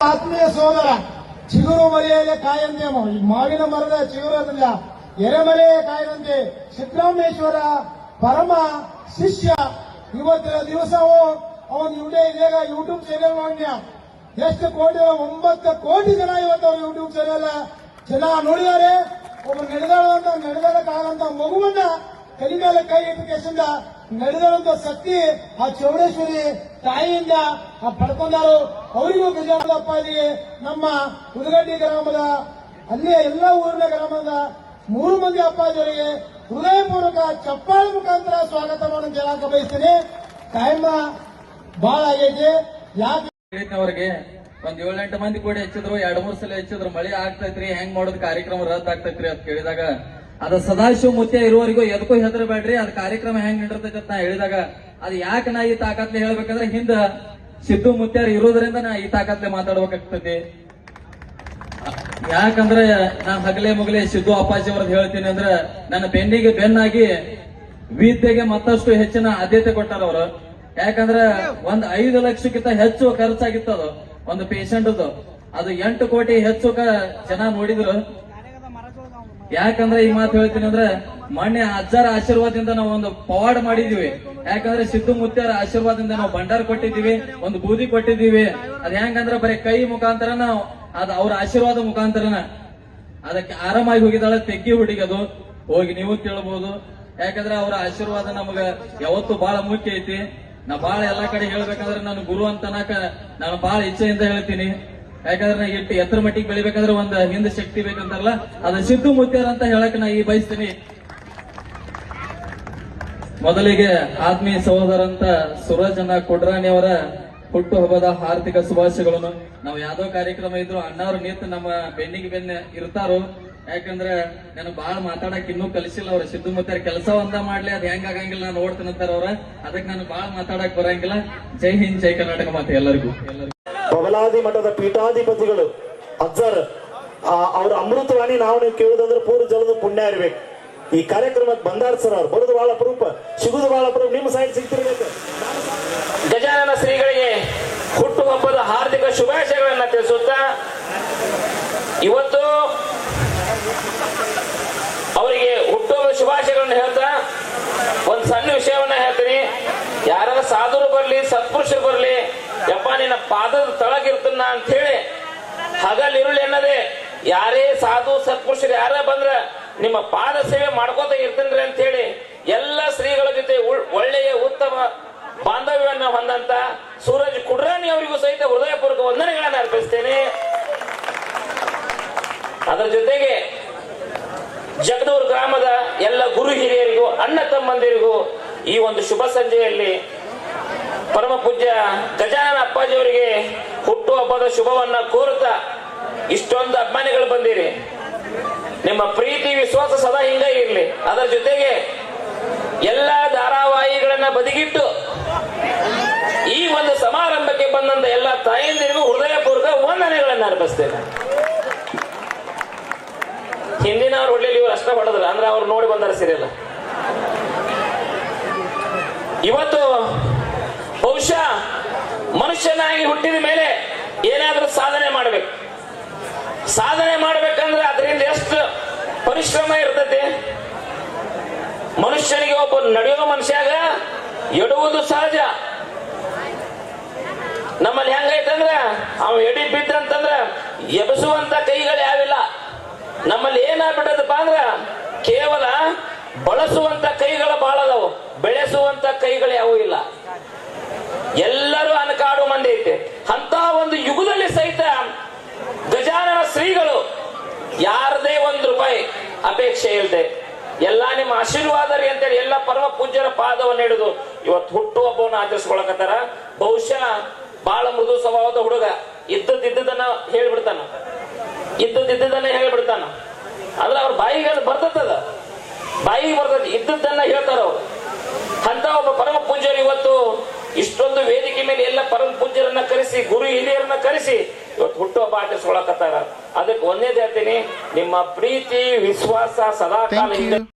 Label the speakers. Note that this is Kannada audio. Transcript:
Speaker 1: ಆತ್ಮೀಯ ಸೋದರ, ಚಿಗುರು ಮರೆಯದೆ ಕಾಯಂತೆ ಈ ಮಾವಿನ ಮರದ ಚಿಗುರೋದಿಲ್ಲ ಎರೆಮರೆಯೇ ಕಾಯದಂತೆ ಸಿದ್ದರಾಮೇಶ್ವರ ಪರಮ ಶಿಷ್ಯ. ಇವತ್ತಿನ ದಿವಸವೂ ಅವನು ಇವಡೇ ಇದೀಗ ಯೂಟ್ಯೂಬ್ ಚಾನೆಲ್ ಮಾಡ್ಯ ಎಷ್ಟು ಕೋಟಿ, ಒಂಬತ್ತು ಕೋಟಿ ಜನ ಇವತ್ತು ಅವ್ರ ಯೂಟ್ಯೂಬ್ ಚಾನೆಲ್ ಜನ ನೋಡಿದಾರೆ, ಒಬ್ಬ ನಡೆದಾಡುವಂತ ನಡೆದಾಡಕ್ಕಾಗಂತ ಮಗುವನ್ನ ಕೈ ಮೇಲೆ ಕೈ ನಡೆದಾಡುವಂತ ಶಕ್ತಿ ಆ ಚೌಡೇಶ್ವರಿ ತಾಯಿಯಿಂದ ಪಡ್ಕೊಂಡಾರು. ಅವರಿಗೂ ಅಪ್ಪಾಜಿಗೆ ನಮ್ಮ ಉದಗಡ್ಡಿ ಗ್ರಾಮದ, ಅಲ್ಲಿಯ ಎಲ್ಲ ಊರಿನ ಗ್ರಾಮದ ಮೂರು ಮಂದಿ ಅಪ್ಪಾಜಿಯವರಿಗೆ ಹೃದಯಪೂರ್ವಕ ಚಪ್ಪಾಳ ಮುಖಾಂತರ ಸ್ವಾಗತ ಮಾಡಲು ಹೇಳಕ ಬಯಸ್ತೀನಿ. ಟೈಮ್ ಬಹಳ ಆಗೈತಿ. ಯಾಕೆ?
Speaker 2: ಒಂದ್ ಏಳೆಂಟು ಮಂದಿ ಕೂಡ ಹೆಚ್ಚಿದ್ರು, ಎರಡ್ ಮೂರ್ ಸಲ ಹೆಚ್ಚಿದ್ರು. ಮಳೆ ಆಗ್ತೈತ್ರಿ, ಹೆಂಗ್ ಮಾಡೋದ್ ಕಾರ್ಯಕ್ರಮ ರದ್ದು ಆಗ್ತೈತ್ರಿ ಅಂತ ಕೇಳಿದಾಗ ಅದ ಸದಾಶಿವ ಮುತ್ಯ ಇರುವವರಿಗೂ ಎದಕ್ಕೂ ಹೆದರಬೇಡ್ರಿ, ಅದ್ ಕಾರ್ಯಕ್ರಮ ಹೆಂಗ್ ನಡಿರ್ತೈತಿ ಅಂತ ನಾ ಹೇಳಿದಾಗ, ಅದ್ ಯಾಕೆ ನಾ ಈ ತಾಕತ್ಲೆ ಹೇಳ್ಬೇಕಂದ್ರೆ ಹಿಂದ ಸಿದ್ದು ಮುತ್ಯಾರ್ ಇರೋದ್ರಿಂದ ನಾ ಈ ತಾಕತ್ಲೆ ಮಾತಾಡ್ಬೇಕಾಗ್ತದೆ. ಯಾಕಂದ್ರೆ ನಾ ಹಗಲೆ ಮುಗಲೆ ಸಿದ್ದು ಅಪ್ಪಾಜಿ ಅವ್ರದ್ದು ಹೇಳ್ತೀನಿ ಅಂದ್ರೆ, ನನ್ನ ಬೆನ್ನಿಗೆ ಬೆನ್ನಾಗಿ ವಿದ್ಯೆಗೆ ಮತ್ತಷ್ಟು ಹೆಚ್ಚಿನ ಆದ್ಯತೆ ಕೊಟ್ಟಾರ ಅವರು. ಯಾಕಂದ್ರೆ ಒಂದ್ ಐದು ಲಕ್ಷಕ್ಕಿಂತ ಹೆಚ್ಚು ಖರ್ಚಾಗಿತ್ತು ಅದು, ಒಂದು ಪೇಷಂಟ್ ಅದು ಎಂಟು ಕೋಟಿ ಹೆಚ್ಚು ಜನ ನೋಡಿದ್ರು. ಯಾಕಂದ್ರೆ ಈ ಮಾತು ಹೇಳ್ತೀನಿ ಅಂದ್ರೆ ಮೊನ್ನೆ ಅಜ್ಜರ ಆಶೀರ್ವಾದದಿಂದ ನಾವು ಒಂದು ಪವಾಡ್ ಮಾಡಿದೀವಿ ಯಾಕಂದ್ರೆ ಸಿದ್ದು ಮುತ್ಯಾರ ಆಶೀರ್ವಾದದಿಂದ ನಾವು ಭಂಡಾರ ಕೊಟ್ಟಿದ್ದೀವಿ, ಒಂದು ಬೂದಿ ಕೊಟ್ಟಿದ್ದೀವಿ. ಅದ್ ಹೆಂಗಂದ್ರೆ ಬರೀ ಕೈ ಮುಖಾಂತರ ನಾವು ಅದ್ ಅವ್ರ ಆಶೀರ್ವಾದ ಮುಖಾಂತರನ. ಅದಕ್ಕೆ ಆರಾಮಾಗಿ ಹೋಗಿದ್ದಾಳೆ, ತೆಗ್ಗಿ ಹುಡುಗಿ ಅದು ಹೋಗಿ ನೀವು ತಿಳ್ಬಹುದು ಯಾಕಂದ್ರೆ ಅವರ ಆಶೀರ್ವಾದ ನಮಗ ಯಾವತ್ತು ಬಹಳ ಮುಖ್ಯ ಐತಿ. ನಾ ಬಹಳ ಎಲ್ಲಾ ಕಡೆ ಹೇಳ್ಬೇಕಂದ್ರೆ ನಾನು ಗುರು ಅಂತನಾಕ ನಾನು ಬಹಳ ಇಚ್ಛೆಯಿಂದ ಹೇಳ್ತೀನಿ. ಯಾಕಂದ್ರೆ ನಾ ಇಟ್ಟು ಎತ್ತರ ಮಟ್ಟಿಗೆ ಬೆಳಿಬೇಕಂದ್ರೆ ಒಂದ್ ಹಿಂದ ಶಕ್ತಿ ಬೇಕಂತಾರಲ್ಲ ಅದ ಸಿದ್ದು ಮುತ್ಯಾರ ಅಂತ ಹೇಳಕ್ ನಾ ಈ ಬಯಸ್ತೀನಿ. ಮೊದಲಿಗೆ ಆತ್ಮೀಯ ಸಹೋದರಂತ ಸುರಜನ ಕೊಡ್ರಾಣಿ ಅವರ ಹುಟ್ಟುಹಬ್ಬದ ಆರ್ಥಿಕ ಶುಭಾಶಯಗಳನ್ನು. ನಾವು ಯಾವ್ದೋ ಕಾರ್ಯಕ್ರಮ ಇದ್ರು ಅಣ್ಣವ್ರು ನಿಂತು ನಮ್ಮ ಬೆನ್ನಿಗೆ ಬೆನ್ನ ಇರ್ತಾರೋ, ಯಾಕಂದ್ರೆ ನಾನು ಬಾಳ ಮಾತಾಡಕ್ ಇನ್ನೂ ಕಲಿಸಿಲ್ಲ ಅವ್ರ. ಸಿದ್ದು ಮುತ್ತಾರ ಕೆಲಸ ಒಂದ ಮಾಡ್ಲಿ, ಅದ್ ಹೆಂಗ್ ಆಗಂಗಿಲ್ಲ ನಾನು ನೋಡ್ತೀನಿ ಅಂತಾರ ಅವ್ರ. ಅದಕ್ಕೆ ನಾನು ಬಾಳ ಮಾತಾಡಕ್ ಬರಂಗಿಲ್ಲ. ಜೈ ಹಿಂದ್, ಜೈ ಕರ್ನಾಟಕ ಮಾತೆ ಎಲ್ಲರಿಗೂ ಎಲ್ಲರಿಗೂ.
Speaker 3: ಬಬಲಾದಿ ಮಠದ ಪೀಠಾಧಿಪತಿಗಳು, ಅಜ್ಜರ್ ಅವ್ರ ಅಮೃತವಾಣಿ ನಾವು ನೀವು ಕೇಳುದಂದ್ರೆ ಪೂರ್ವ ಜಲದ ಪುಣ್ಯ ಇರ್ಬೇಕು. ಈ ಕಾರ್ಯಕ್ರಮಕ್ಕೆ ಬಂದಾರ್ ಸರ್ ಅವ್ರು. ಬರೋದು ಬಹಳ ಅಪರೂಪ. ಸಿಗುದು ಬಹಳ ಅಪರೂಪ. ನಿಮ್ಮ ಸೈಡ್ ಸಿಗ್ತಿರ್ಬೇಕು.
Speaker 4: ಗಜಾನನ ಶ್ರೀಗಳಿಗೆ ಹುಟ್ಟುಹಬ್ಬದ ಹಾರ್ದಿಕ ಶುಭಾಶಯಗಳನ್ನ ತಿಳಿಸುತ್ತಾ, ಇವತ್ತು ಅವರಿಗೆ ಹುಟ್ಟುಹಬ್ಬದ ಶುಭಾಶಯಗಳನ್ನು ಹೇಳ್ತಾ, ಒಂದ್ ಸಣ್ಣ ವಿಷಯವನ್ನ ಹೇಳ್ತೀನಿ. ಯಾರ ಸಾಧುರು ಬರ್ಲಿ, ಸತ್ಪುರುಷರು ಬರ್ಲಿ ಯಪ್ಪ, ನಿನ್ನ ಪಾದದ ತಳಗಿರ್ತನ ಅಂತ ಹೇಳಿ ಹಗಲಿರುಳು ಅನ್ನದೆ ಯಾರೇ ಸಾಧು ಸತ್ಪುರುಷರು ಯಾರ ಬಂದ್ರ ನಿಮ್ಮ ಪಾದ ಸೇವೆ ಮಾಡ್ಕೋತ ಇರ್ತೇನ್ರಿ ಅಂತ ಹೇಳಿ ಎಲ್ಲ ಶ್ರೀಗಳ ಜೊತೆ ಒಳ್ಳೆಯ ಉತ್ತಮ ಬಾಂಧವ್ಯವನ್ನ ಹೊಂದಂತ ಸೂರಜ್ ಕುಡ್ರಾಣಿ ಅವರಿಗೂ ಸಹಿತ ಹೃದಯಪೂರ್ವಕ ವಂದನೆಗಳನ್ನ ಅರ್ಪಿಸ್ತೇನೆ. ಅದರ ಜೊತೆಗೆ ಜಗದೂರ್ ಗ್ರಾಮದ ಎಲ್ಲ ಗುರು ಹಿರಿಯರಿಗೂ, ಅಣ್ಣ ತಮ್ಮಂದಿರಿಗೂ ಈ ಒಂದು ಶುಭ ಸಂಜೆಯಲ್ಲಿ ಪರಮ ಪೂಜ್ಯ ಗಜಾನನ ಅಪ್ಪಾಜಿಯವರಿಗೆ ಹುಟ್ಟುಹಬ್ಬದ ಶುಭವನ್ನ ಕೋರುತ್ತಾ ಇಷ್ಟೊಂದು ಅಭಿಮಾನಿಗಳು ಬಂದಿರಿ. ನಿಮ್ಮ ಪ್ರೀತಿ, ವಿಶ್ವಾಸ ಸದಾ ಹಿಂಗ ಇರಲಿ. ಅದರ ಜೊತೆಗೆ ಎಲ್ಲ ಧಾರಾವಾಹಿಗಳನ್ನ ಬದಿಗಿಟ್ಟು ಈ ಒಂದು ಸಮಾರಂಭಕ್ಕೆ ಬಂದಂತ ಎಲ್ಲ ತಾಯಂದಿರಿಗೂ ಹೃದಯಪೂರ್ವಕ ವಂದನೆಗಳನ್ನ ಅರ್ಪಿಸ್ತೇನೆ. ಹಿಂದಿನ ಅವ್ರು ಹೊಡ್ಲಿಲ್ಲ ಇವ್ರು ಅಷ್ಟ ಹೊಡೆದ್ರ ಅಂದ್ರೆ ಅವ್ರು ನೋಡಿ ಬಂದಾರ ಸರಿಯಲ್ಲ. ಇವತ್ತು ಬಹುಶಃ ಮನುಷ್ಯನಾಗಿ ಹುಟ್ಟಿದ ಮೇಲೆ ಏನಾದರೂ ಸಾಧನೆ ಮಾಡಬೇಕು. ಸಾಧನೆ ಮಾಡ್ಬೇಕಂದ್ರೆ ಅದರಿಂದ ಎಷ್ಟು ಪರಿಶ್ರಮ ಇರ್ತೈತಿ ಮನುಷ್ಯನಿಗೆ ಒಬ್ಬ ನಡೆಯೋ ಮನುಷ್ಯಾಗ ಎಡುವುದು ಸಹಜ. ನಮ್ಮಲ್ಲಿ ಹೆಂಗೈತಂದ್ರ ಅವ ಎಡಿ ಬಿದ್ದಂತಂದ್ರ ಎಬಸುವಂತ ಕೈಗಳು ಯಾವಿಲ್ಲ. ನಮ್ಮಲ್ಲಿ ಏನಾಗ್ಬಿಟ್ಟದಪ್ಪ ಅಂದ್ರ ಕೇವಲ ಬಳಸುವಂತ ಕೈಗಳು ಬಾಳದವು. ಅದಾವು ಬೆಳೆಸುವಂತ ಕೈಗಳು ಯಾವೂ ಇಲ್ಲ. ಎಲ್ಲರೂ ಅನಕಾಡು ಮಂದಿ ಐತೆ. ಅಂತ ಒಂದು ಯುಗದಲ್ಲಿ ಸಹಿತ ಗಜಾನನ ಶ್ರೀಗಳು ಯಾರದೇ ಒಂದು ರೂಪಾಯಿ ಅಪೇಕ್ಷೆ ಇಲ್ಲದೆ ಎಲ್ಲಾ ನಿಮ್ಮ ಆಶೀರ್ವಾದ ರೀ ಅಂತೇಳಿ ಎಲ್ಲ ಪರಮ ಪೂಜ್ಯರ ಪಾದವನ್ನು ಹಿಡಿದು ಇವತ್ತು ಹುಟ್ಟು ಹಬ್ಬವನ್ನು ಆಚರಿಸ್ಕೊಳಕತ್ತಾರ. ಬಹುಶಃ ಬಹಳ ಮೃದು ಸ್ವಭಾವದ ಹುಡುಗ ಇದ್ದದ್ದಿದ್ದದನ್ನ ಹೇಳ್ಬಿಡ್ತಾನ. ಇದ್ದದ್ದಿದ್ದದನ್ನ ಹೇಳ್ಬಿಡ್ತಾನ. ಅಂದ್ರೆ ಅವ್ರ ಬಾಯಿಗೆ ಬರ್ತದ ಬಾಯಿಗೆ ಬರ್ತದೆ ಇದ್ದದ್ದನ್ನ ಹೇಳ್ತಾರ ಅವ್ರು. ಅಂತ ಒಬ್ಬ ಪರಮ ಪೂಜ್ಯರು ಇವತ್ತು ಇಷ್ಟೊಂದು ವೇದಿಕೆ ಮೇಲೆ ಎಲ್ಲ ಪರಮ ಪೂಜ್ಯರನ್ನ ಕರೆಸಿ ಗುರು ಹಿರಿಯರನ್ನ ಕರೆಸಿ ಇವತ್ತು ಹುಟ್ಟುಹಬ್ಬ ಆಚರಿಸ್ಕೊಳಕತ್ತಾರ ಅದಕ್ಕೆ ಒಂದೇದ್ ಹೇಳ್ತೀನಿ ನಿಮ್ಮ ಪ್ರೀತಿ ವಿಶ್ವಾಸ ಸದಾ ಕಾಲ.